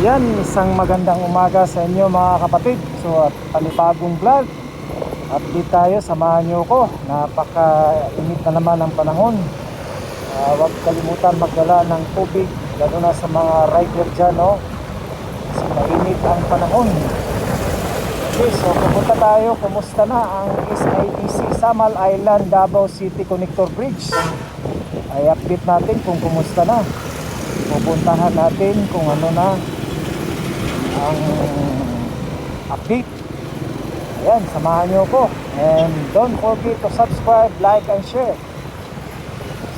Ayan, isang magandang umaga sa inyo mga kapatid. So at panibagong vlog. Update tayo, samahan nyo ko. Napaka-init na naman ang panahon. Ah, huwag kalimutan magdala ng tubig, lalo na sa mga rider dyan, no? Kasi mainit ang panahon. Okay, so pupunta tayo. Kumusta na ang SIDC Samal Island Davao City Connector Bridge? Ay update natin kung kumusta na. Pupuntahan natin kung ano na ang update. Ayan, samahan nyo ko. And don't forget to subscribe, like, and share.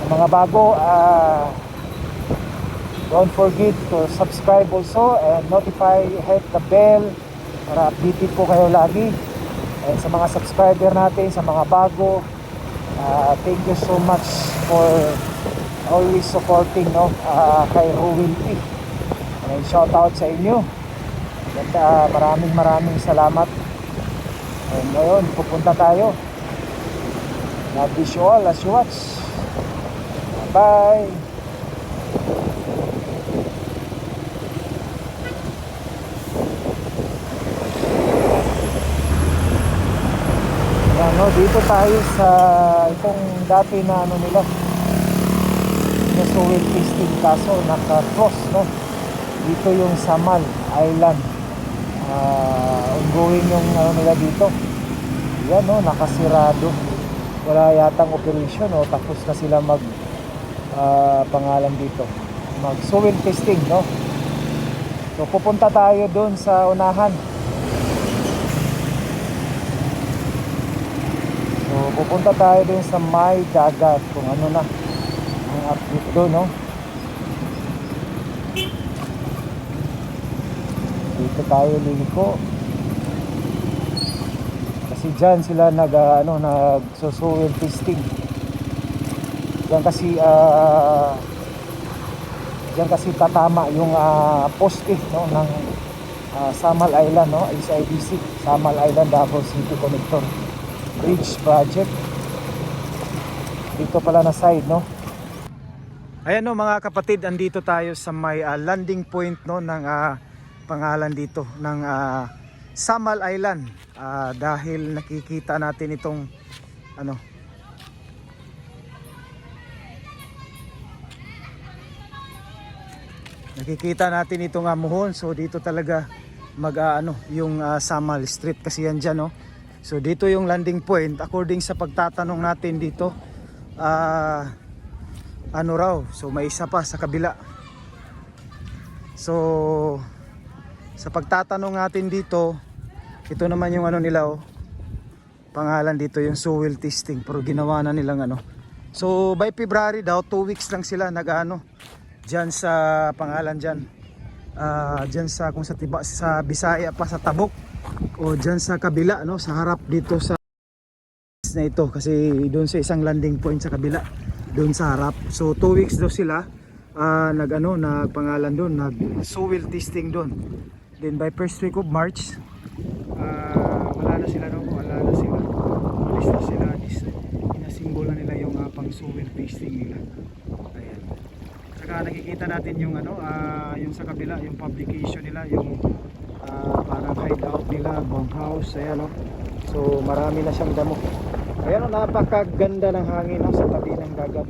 Sa mga bago, ah, don't forget to subscribe also and notify, hit the bell para updated po kayo lagi. And sa mga subscriber natin, sa mga bago, ah, thank you so much for always supporting no, ah, kay Ruwin P. And shout out sa inyo. At ah, maraming maraming salamat. And ngayon, pupunta tayo. God bless you all as you watch. Bye! Ano, dito tayo sa itong dati na ano nila na Sowell Tasting kaso naka-cross no dito yung Samal Island ongoing yung ano nila dito. Yan no nakasirado. Wala yatang operation no tapos na sila mag ah, pangalan dito. Mag Sowell Tasting no. So pupunta tayo doon sa unahan. So pupunta tayo dun sa may dagat kung ano na ang update doon no. Dito tayo liliko. Kasi diyan sila nag ah, ano nagsusuwil testing. Diyan kasi ah diyan kasi tatama yung ah, poste no ng ah, Samal Island no, SIDC, Samal Island Davao City Connector bridge project dito pala na side no ayan no mga kapatid andito tayo sa may ah, landing point no ng ah, pangalan dito ng ah, Samal Island. Ah, dahil nakikita natin itong ano nakikita natin itong amuhon. So dito talaga mag ah, ano yung ah, Samal Street kasi yan dyan no? So dito yung landing point. According sa pagtatanong natin dito ah ano raw? So may isa pa sa kabila. So sa pagtatanong natin dito ito naman yung ano nila oh. Pangalan dito yung soil testing pero ginawa na nilang ano. So by February daw 2 weeks lang sila nag-ano diyan sa pangalan diyan. Ah diyan sa kung sa tiba sa Bisaya pa sa Tabok o dyan sa kabila no sa harap dito sa na ito kasi doon sa isang landing point sa kabila doon sa harap so 2 weeks daw sila ah, nag ano nagpangalan doon nag soil testing doon then by first week of March ah, wala na sila no? Wala na sila. Alis na sila. Is inasimbol na nila yung ah, pang soil testing nila. Ayan. Saka nakikita natin yung ano ah, yung sa kabila yung publication nila yung ah, parang hideout nila, bunkhouse, ayan o. So marami na siyang damo. Ayan o, napakaganda ng hangin no, sa tabi ng dagat.